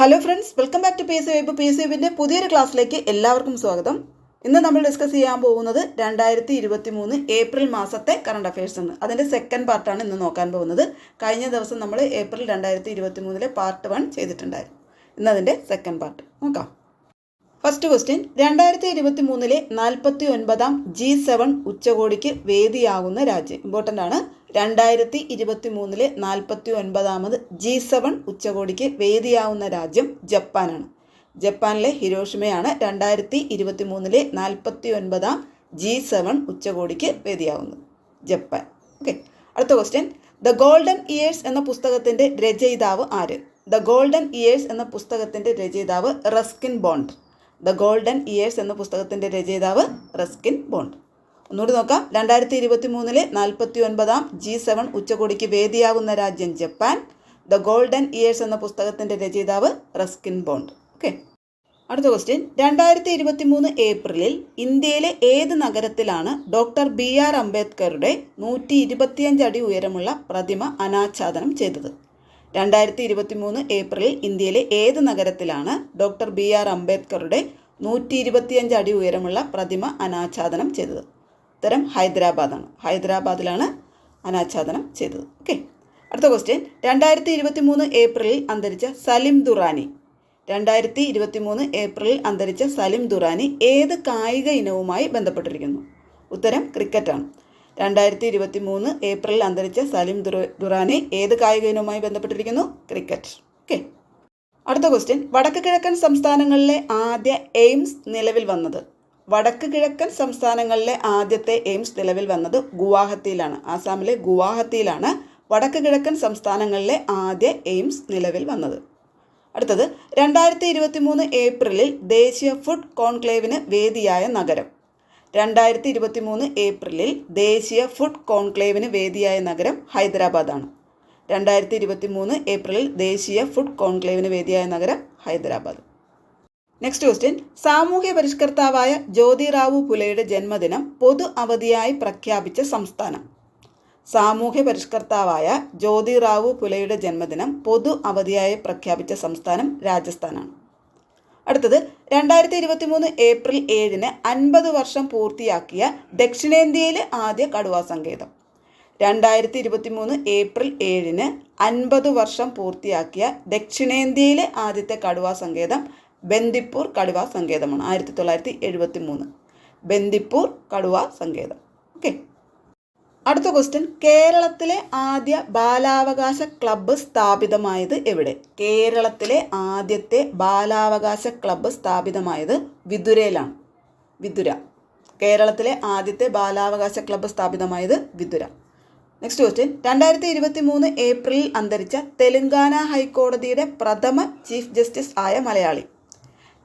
Hello friends welcome back to P S C web P S വെബിന്റെ പുതിയൊരു ക്ലാസ്സിലേക്ക് എല്ലാവർക്കും സ്വാഗതം. ഇന്ന് നമ്മൾ ഡിസ്കസ് ചെയ്യാൻ പോകുന്നത് രണ്ടായിരത്തി ഇരുപത്തി മൂന്ന് ഏപ്രിൽ മാസത്തെ കറണ്ട് അഫയേഴ്സ് ആണ്. അതിന്റെ സെക്കൻഡ് പാർട്ടാണ് ഇന്ന് നോക്കാൻ പോകുന്നത്. കഴിഞ്ഞ ദിവസം നമ്മൾ ഏപ്രിൽ രണ്ടായിരത്തി ഇരുപത്തി മൂന്നിലെ പാർട്ട് വൺ ചെയ്തിട്ടുണ്ടായിരുന്നു. ഇന്ന് അതിന്റെ സെക്കൻഡ് പാർട്ട് നോക്കാം. ഫസ്റ്റ് ക്വസ്റ്റ്യൻ രണ്ടായിരത്തി ഇരുപത്തി മൂന്നിലെ നാൽപ്പത്തി ഒൻപതാം ജി സെവൻ ഉച്ചകോടിക്ക് വേദിയാകുന്ന രാജ്യം ഇമ്പോർട്ടന്റ് ആണ്. രണ്ടായിരത്തി ഇരുപത്തി മൂന്നിലെ നാൽപ്പത്തി ഒൻപതാമത് ജി സെവൻ ഉച്ചകോടിക്ക് വേദിയാവുന്ന രാജ്യം ജപ്പാനാണ്. ജപ്പാനിലെ ഹിരോഷിമയാണ് രണ്ടായിരത്തി ഇരുപത്തി മൂന്നിലെ നാൽപ്പത്തി ഒൻപതാം ജി സെവൻ ഉച്ചകോടിക്ക് വേദിയാവുന്നത്. ജപ്പാൻ. ഓക്കെ. അടുത്ത ക്വസ്റ്റ്യൻ ദ ഗോൾഡൻ ഇയേഴ്സ് എന്ന പുസ്തകത്തിന്റെ രചയിതാവ് ആര്? ദ ഗോൾഡൻ ഇയേഴ്സ് എന്ന പുസ്തകത്തിന്റെ രചയിതാവ് Ruskin Bond. The golden years എന്ന പുസ്തകത്തിന്റെ രചയിതാവ് റസ്കിൻ ബോണ്ട്. ഒന്നുകൂടി നോക്കാം. രണ്ടായിരത്തി ഇരുപത്തി മൂന്നിലെ നാൽപ്പത്തി ഒൻപതാം ജി സെവൻ ഉച്ചകോടിക്ക് വേദിയാകുന്ന രാജ്യം ജപ്പാൻ. ദ ഗോൾഡൻ ഇയേഴ്സ് എന്ന പുസ്തകത്തിന്റെ രചയിതാവ് റസ്കിൻ ബോണ്ട്. ഓക്കെ. അടുത്ത ക്വസ്റ്റ്യൻ. രണ്ടായിരത്തി ഇരുപത്തി മൂന്ന് ഏപ്രിലിൽ ഇന്ത്യയിലെ ഏത് നഗരത്തിലാണ് ഡോക്ടർ ബി ആർ അംബേദ്കറുടെ നൂറ്റി ഇരുപത്തിയഞ്ച് അടി ഉയരമുള്ള പ്രതിമ അനാച്ഛാദനം ചെയ്തത്? രണ്ടായിരത്തി ഇരുപത്തി മൂന്ന് ഏപ്രിലിൽ ഇന്ത്യയിലെ ഏത് നഗരത്തിലാണ് ഡോക്ടർ ബി ആർ അംബേദ്കറുടെ നൂറ്റി ഇരുപത്തിയഞ്ച് അടി ഉയരമുള്ള പ്രതിമ അനാച്ഛാദനം ചെയ്തത്? ഉത്തരം ഹൈദരാബാദാണ്. ഹൈദരാബാദിലാണ് അനാച്ഛാദനം ചെയ്തത്. ഓക്കെ. അടുത്ത ക്വസ്റ്റ്യൻ രണ്ടായിരത്തി ഇരുപത്തി മൂന്ന് ഏപ്രിലിൽ അന്തരിച്ച സലിം ദുറാനി. രണ്ടായിരത്തി ഇരുപത്തി മൂന്ന് ഏപ്രിലിൽ അന്തരിച്ച സലിം ദുറാനി ഏത് കായിക ഇനവുമായി ബന്ധപ്പെട്ടിരിക്കുന്നു? ഉത്തരം ക്രിക്കറ്റാണ്. രണ്ടായിരത്തി ഇരുപത്തി മൂന്ന് ഏപ്രിലിൽ അന്തരിച്ച സലിം ദുറാനി ഏത് കായിക ഇനവുമായി ബന്ധപ്പെട്ടിരിക്കുന്നു? ക്രിക്കറ്റ്. ഓക്കെ. അടുത്ത ക്വസ്റ്റ്യൻ വടക്ക് കിഴക്കൻ സംസ്ഥാനങ്ങളിലെ ആദ്യ എയിംസ് നിലവിൽ വന്നത്? വടക്ക് കിഴക്കൻ സംസ്ഥാനങ്ങളിലെ ആദ്യത്തെ എയിംസ് നിലവിൽ വന്നത് ഗുവാഹത്തിയിലാണ്. ആസാമിലെ ഗുവാഹത്തിയിലാണ് വടക്ക് കിഴക്കൻ സംസ്ഥാനങ്ങളിലെ ആദ്യ എയിംസ് നിലവിൽ വന്നത്. അടുത്തത് രണ്ടായിരത്തി ഇരുപത്തി മൂന്ന് ഏപ്രിലിൽ ദേശീയ ഫുഡ് കോൺക്ലേവിന് വേദിയായ നഗരം. രണ്ടായിരത്തി ഇരുപത്തി മൂന്ന് ഏപ്രിലിൽ ദേശീയ ഫുഡ് കോൺക്ലേവിന് വേദിയായ നഗരം ഹൈദരാബാദാണ്. രണ്ടായിരത്തി ഇരുപത്തി മൂന്ന് ഏപ്രിലിൽ ദേശീയ ഫുഡ് കോൺക്ലേവിന് വേദിയായ നഗരം ഹൈദരാബാദ്. നെക്സ്റ്റ് ക്വസ്റ്റ്യൻ സാമൂഹ്യ പരിഷ്കർത്താവായ ജ്യോതിറാവു പുലയുടെ ജന്മദിനം പൊതു അവധിയായി പ്രഖ്യാപിച്ച സംസ്ഥാനം. സാമൂഹ്യ പരിഷ്കർത്താവായ ജ്യോതിറാവു പുലയുടെ ജന്മദിനം പൊതു അവധിയായി പ്രഖ്യാപിച്ച സംസ്ഥാനം രാജസ്ഥാനാണ്. അടുത്തത്. രണ്ടായിരത്തി ഇരുപത്തി മൂന്ന് ഏപ്രിൽ ഏഴിന് അൻപത് വർഷം പൂർത്തിയാക്കിയ ദക്ഷിണേന്ത്യയിലെ ആദ്യ കടുവാ സങ്കേതം. രണ്ടായിരത്തി ഇരുപത്തി മൂന്ന് ഏപ്രിൽ ഏഴിന് അൻപത് വർഷം പൂർത്തിയാക്കിയ ദക്ഷിണേന്ത്യയിലെ ആദ്യത്തെ കടുവാ സങ്കേതം ബന്ദിപ്പൂർ കടുവ സങ്കേതമാണ്. ആയിരത്തി തൊള്ളായിരത്തി എഴുപത്തി മൂന്ന് ബന്ദിപ്പൂർ കടുവ സങ്കേതം. ഓക്കെ. അടുത്ത ക്വസ്റ്റ്യൻ കേരളത്തിലെ ആദ്യ ബാലാവകാശ ക്ലബ്ബ് സ്ഥാപിതമായത് എവിടെ? കേരളത്തിലെ ആദ്യത്തെ ബാലാവകാശ ക്ലബ്ബ് സ്ഥാപിതമായത് വിതുരയിലാണ്. വിതുര. കേരളത്തിലെ ആദ്യത്തെ ബാലാവകാശ ക്ലബ്ബ് സ്ഥാപിതമായത് വിതുര. നെക്സ്റ്റ് ക്വസ്റ്റ്യൻ രണ്ടായിരത്തി ഇരുപത്തി മൂന്ന് ഏപ്രിലിൽ അന്തരിച്ച തെലങ്കാന ഹൈക്കോടതിയുടെ പ്രഥമ ചീഫ് ജസ്റ്റിസ് ആയ മലയാളി.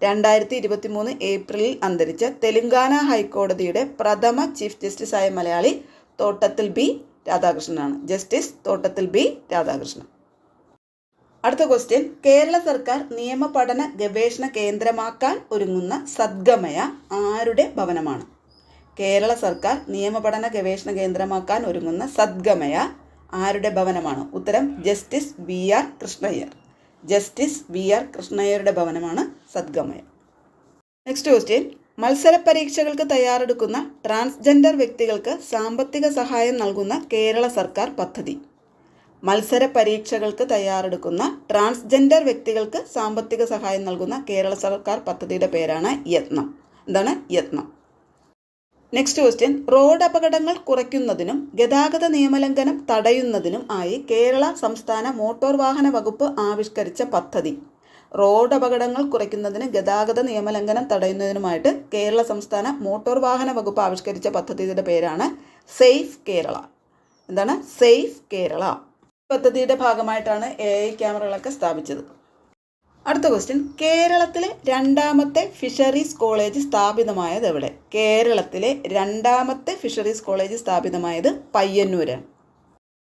രണ്ടായിരത്തി ഇരുപത്തി മൂന്ന് ഏപ്രിലിൽ അന്തരിച്ച തെലുങ്കാന ഹൈക്കോടതിയുടെ പ്രഥമ ചീഫ് ജസ്റ്റിസ് ആയ Malayali Thottathil B രാധാകൃഷ്ണനാണ്. Justice Thottathil B Radhakrishnan. അടുത്ത ക്വസ്റ്റ്യൻ. കേരള സർക്കാർ നിയമ പഠന ഗവേഷണ കേന്ദ്രമാക്കാൻ ഒരുങ്ങുന്ന സദ്ഗമയ ആരുടെ ഭവനമാണ്? കേരള സർക്കാർ നിയമപഠന ഗവേഷണ കേന്ദ്രമാക്കാൻ ഒരുങ്ങുന്ന സദ്ഗമയ ആരുടെ ഭവനമാണ്? ഉത്തരം justice B R Krishna Iyer. Justice V R കൃഷ്ണയ്യരുടെ ഭവനമാണ് സദ്ഗമയ. നെക്സ്റ്റ് ക്വസ്റ്റ്യൻ മത്സര പരീക്ഷകൾക്ക് തയ്യാറെടുക്കുന്ന ട്രാൻസ്ജെൻഡർ വ്യക്തികൾക്ക് സാമ്പത്തിക സഹായം നൽകുന്ന കേരള സർക്കാർ പദ്ധതി. മത്സര പരീക്ഷകൾക്ക് തയ്യാറെടുക്കുന്ന ട്രാൻസ്ജെൻഡർ വ്യക്തികൾക്ക് സാമ്പത്തിക സഹായം നൽകുന്ന കേരള സർക്കാർ പദ്ധതിയുടെ പേരാണ് യത്നം. എന്താണ് യത്നം? നെക്സ്റ്റ് ക്വസ്റ്റ്യൻ റോഡ് അപകടങ്ങൾ കുറയ്ക്കുന്നതിനും ഗതാഗത നിയമലംഘനം തടയുന്നതിനും ആയി കേരള സംസ്ഥാന മോട്ടോർ വാഹന വകുപ്പ് ആവിഷ്കരിച്ച പദ്ധതി. റോഡ് അപകടങ്ങൾ കുറയ്ക്കുന്നതിന് ഗതാഗത നിയമലംഘനം തടയുന്നതിനുമായിട്ട് കേരള സംസ്ഥാന മോട്ടോർ വാഹന വകുപ്പ് ആവിഷ്കരിച്ച പദ്ധതിയുടെ പേരാണ് സേഫ് കേരള എന്താണ്? സേഫ് കേരള പദ്ധതിയുടെ ഭാഗമായിട്ടാണ് എ ഐ ക്യാമറകളൊക്കെ സ്ഥാപിച്ചത്. അടുത്ത ക്വസ്റ്റ്യൻ കേരളത്തിലെ രണ്ടാമത്തെ ഫിഷറീസ് കോളേജ് സ്ഥാപിതമായത് എവിടെ? കേരളത്തിലെ രണ്ടാമത്തെ ഫിഷറീസ് കോളേജ് സ്ഥാപിതമായത് പയ്യന്നൂരാണ്.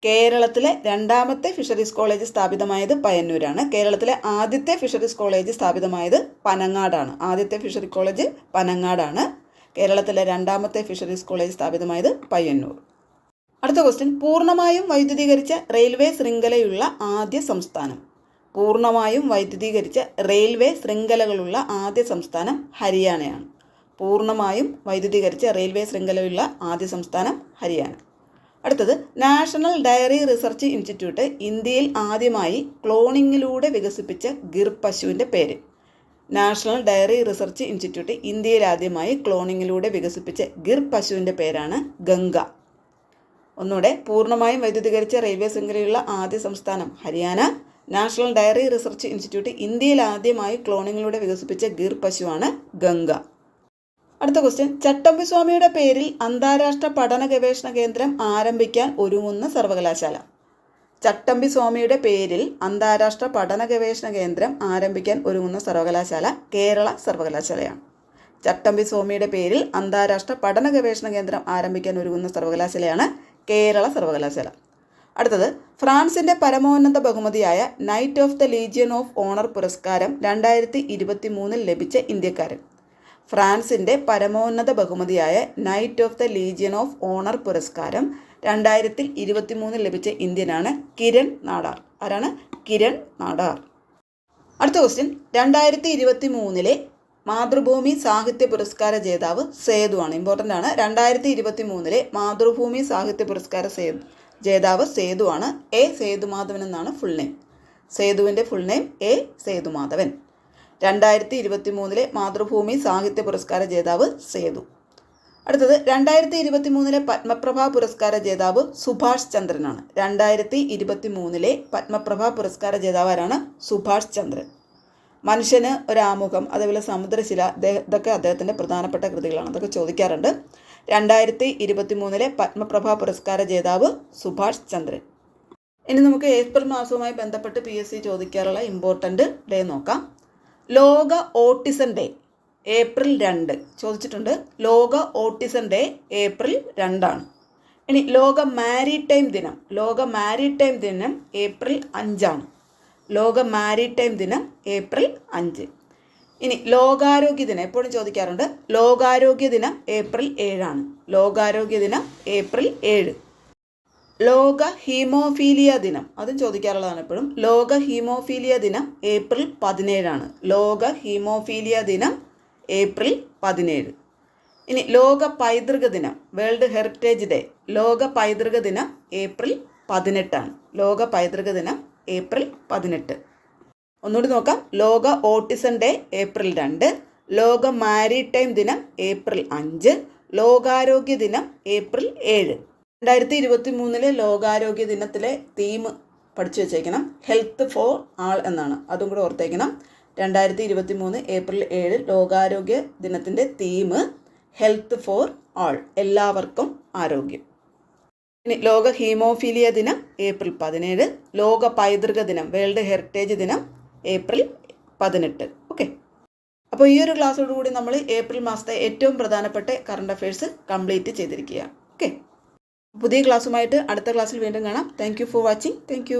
കേരളത്തിലെ രണ്ടാമത്തെ ഫിഷറീസ് കോളേജ് സ്ഥാപിതമായത് പയ്യന്നൂരാണ്. കേരളത്തിലെ ആദ്യത്തെ ഫിഷറീസ് കോളേജ് സ്ഥാപിതമായത് പനങ്ങാടാണ്. ആദ്യത്തെ ഫിഷറി കോളേജ് പനങ്ങാടാണ്. കേരളത്തിലെ രണ്ടാമത്തെ ഫിഷറീസ് കോളേജ് സ്ഥാപിതമായത് പയ്യന്നൂർ. അടുത്ത ക്വസ്റ്റ്യൻ പൂർണമായും വൈദ്യുതീകരിച്ച റെയിൽവേ ശൃംഖലയുള്ള ആദ്യ സംസ്ഥാനം. പൂർണമായും വൈദ്യുതീകരിച്ച റെയിൽവേ ശൃംഖലകളുള്ള ആദ്യ സംസ്ഥാനം ഹരിയാനയാണ്. പൂർണമായും വൈദ്യുതീകരിച്ച റെയിൽവേ ശൃംഖലയുള്ള ആദ്യ സംസ്ഥാനം ഹരിയാന. അടുത്തത് നാഷണൽ ഡയറി റിസർച്ച് ഇൻസ്റ്റിറ്റ്യൂട്ട് ഇന്ത്യയിൽ ആദ്യമായി ക്ലോണിങ്ങിലൂടെ വികസിപ്പിച്ച ഗിർ പശുവിന്റെ പേര്. നാഷണൽ ഡയറി റിസർച്ച് ഇൻസ്റ്റിറ്റ്യൂട്ട് ഇന്ത്യയിൽ ആദ്യമായി ക്ലോണിങ്ങിലൂടെ വികസിപ്പിച്ച ഗിർ പശുവിന്റെ പേരാണ് ഗംഗ. ഒന്നുകൂടെ പൂർണമായും വൈദ്യുതീകരിച്ച റെയിൽവേ ശൃംഖലയുള്ള ആദ്യ സംസ്ഥാനം Haryana. National Dairy Research Institute ഇന്ത്യയിൽ ആദ്യമായി ക്ലോണിങ്ങിലൂടെ വികസിപ്പിച്ച ഗിർ പശുവാണ് ഗംഗ. അടുത്ത ക്വസ്റ്റ്യൻ ചട്ടമ്പി സ്വാമിയുടെ പേരിൽ അന്താരാഷ്ട്ര പഠന ഗവേഷണ കേന്ദ്രം ആരംഭിക്കാൻ ഒരുങ്ങുന്ന സർവകലാശാല. ചട്ടമ്പി സ്വാമിയുടെ പേരിൽ അന്താരാഷ്ട്ര പഠന ഗവേഷണ കേന്ദ്രം ആരംഭിക്കാൻ ഒരുങ്ങുന്ന സർവകലാശാല കേരള സർവകലാശാലയാണ്. ചട്ടമ്പി സ്വാമിയുടെ പേരിൽ അന്താരാഷ്ട്ര പഠന ഗവേഷണ കേന്ദ്രം ആരംഭിക്കാൻ ഒരുങ്ങുന്ന സർവകലാശാലയാണ് കേരള സർവകലാശാല. അടുത്തത് ഫ്രാൻസിന്റെ പരമോന്നത ബഹുമതിയായ Knight of the Legion of Honour പുരസ്കാരം രണ്ടായിരത്തി ഇരുപത്തി മൂന്നിൽ ലഭിച്ച ഇന്ത്യക്കാരൻ. ഫ്രാൻസിന്റെ പരമോന്നത ബഹുമതിയായ Knight of the Legion of Honour പുരസ്കാരം രണ്ടായിരത്തി ഇരുപത്തി മൂന്നിൽ ലഭിച്ച ഇന്ത്യനാണ് കിരൺ നാടാർ. ആരാണ്? കിരൺ നാടാർ. അടുത്ത ക്വസ്റ്റ്യൻ രണ്ടായിരത്തി ഇരുപത്തി മൂന്നിലെ മാതൃഭൂമി സാഹിത്യ പുരസ്കാര ജേതാവ് സേതുവാണ്. ഇമ്പോർട്ടന്റ് ആണ്. രണ്ടായിരത്തി ഇരുപത്തി മൂന്നിലെ മാതൃഭൂമി സാഹിത്യ പുരസ്കാര സേതു ജേതാവ് സേതുവാണ് എ സേതുമാധവൻ എന്നാണ് ഫുൾ നെയിം സേതുവിന്റെ ഫുൾ നെയിം എ സേതുമാധവൻ. രണ്ടായിരത്തി ഇരുപത്തി മൂന്നിലെ മാതൃഭൂമി സാഹിത്യ പുരസ്കാര ജേതാവ് സേതു. അടുത്തത് രണ്ടായിരത്തി ഇരുപത്തി മൂന്നിലെ പത്മപ്രഭ പുരസ്കാര ജേതാവ് സുഭാഷ് ചന്ദ്രനാണ് രണ്ടായിരത്തി ഇരുപത്തി മൂന്നിലെ പത്മപ്രഭ പുരസ്കാര ജേതാവ് ആരാണ്? സുഭാഷ് ചന്ദ്രൻ. മനുഷ്യന് ഒരാമുഖം അതേപോലെ സമുദ്രശില ഇതൊക്കെ അദ്ദേഹത്തിന്റെ പ്രധാനപ്പെട്ട കൃതികളാണ്. അതൊക്കെ ചോദിക്കാറുണ്ട്. രണ്ടായിരത്തി ഇരുപത്തി മൂന്നിലെ പത്മപ്രഭ പുരസ്കാര ജേതാവ് സുഭാഷ് ചന്ദ്രൻ. ഇനി നമുക്ക് ഏപ്രിൽ മാസവുമായി ബന്ധപ്പെട്ട് പി എസ് സി ചോദിക്കാറുള്ള ഇമ്പോർട്ടന്റ് ഡേ നോക്കാം. ലോക ഓട്ടിസം ഡേ ഏപ്രിൽ രണ്ട്. ചോദിച്ചിട്ടുണ്ട്. ലോക ഓട്ടിസം ഡേ ഏപ്രിൽ രണ്ടാണ്. ഇനി ലോക മാരിടൈം ദിനം ലോക മാരിടൈം ദിനം ഏപ്രിൽ അഞ്ചാണ്. ലോക മാരിടൈം ദിനം ഏപ്രിൽ അഞ്ച്. ഇനി ലോകാരോഗ്യ ദിനം എപ്പോഴും ചോദിക്കാറുണ്ട്. ലോകാരോഗ്യ ദിനം ഏപ്രിൽ ഏഴാണ്. ലോകാരോഗ്യ ദിനം ഏപ്രിൽ ഏഴ്. ലോക ഹീമോഫീലിയ ദിനം. അതും ചോദിക്കാറുള്ളതാണ് എപ്പോഴും. ലോക ഹീമോഫീലിയ ദിനം ഏപ്രിൽ പതിനേഴാണ്. ലോക ഹീമോഫീലിയ ദിനം ഏപ്രിൽ പതിനേഴ്. ഇനി ലോക പൈതൃക ദിനം വേൾഡ് ഹെറിറ്റേജ് ഡേ. ലോക പൈതൃക ദിനം ഏപ്രിൽ പതിനെട്ടാണ്. ലോക പൈതൃക ദിനം ഏപ്രിൽ പതിനെട്ട്. ഒന്നുകൂടി നോക്കാം. ലോക ഓട്ടിസം ഡേ ഏപ്രിൽ രണ്ട് ലോക മാരിടൈം ദിനം ഏപ്രിൽ അഞ്ച് ലോകാരോഗ്യ ദിനം ഏപ്രിൽ ഏഴ്. രണ്ടായിരത്തി ഇരുപത്തി മൂന്നിലെ ലോകാരോഗ്യ ദിനത്തിലെ തീം പഠിച്ചു വെച്ചേക്കണം. ഹെൽത്ത് ഫോർ ആൾ എന്നാണ്. അതും കൂടെ ഓർത്തേക്കണം. രണ്ടായിരത്തി ഇരുപത്തി മൂന്ന് ഏപ്രിൽ ഏഴ് ലോകാരോഗ്യ ദിനത്തിന്റെ തീം ഹെൽത്ത് ഫോർ ആൾ എല്ലാവർക്കും ആരോഗ്യം. ഇനി ലോക ഹീമോഫീലിയ ദിനം ഏപ്രിൽ പതിനേഴ് ലോക പൈതൃക ദിനം വേൾഡ് ഹെറിറ്റേജ് ദിനം ഏപ്രിൽ പതിനെട്ട്. ഓക്കെ. അപ്പോൾ ഈ ഒരു ക്ലാസ്സോടുകൂടി നമ്മൾ ഏപ്രിൽ മാസത്തെ ഏറ്റവും പ്രധാനപ്പെട്ട കറണ്ട് അഫയേഴ്സ് കംപ്ലീറ്റ് ചെയ്തിരിക്കുക ഓക്കെ. പുതിയ ക്ലാസ്സുമായിട്ട് അടുത്ത ക്ലാസ്സിൽ വീണ്ടും കാണാം. Thank for watching thank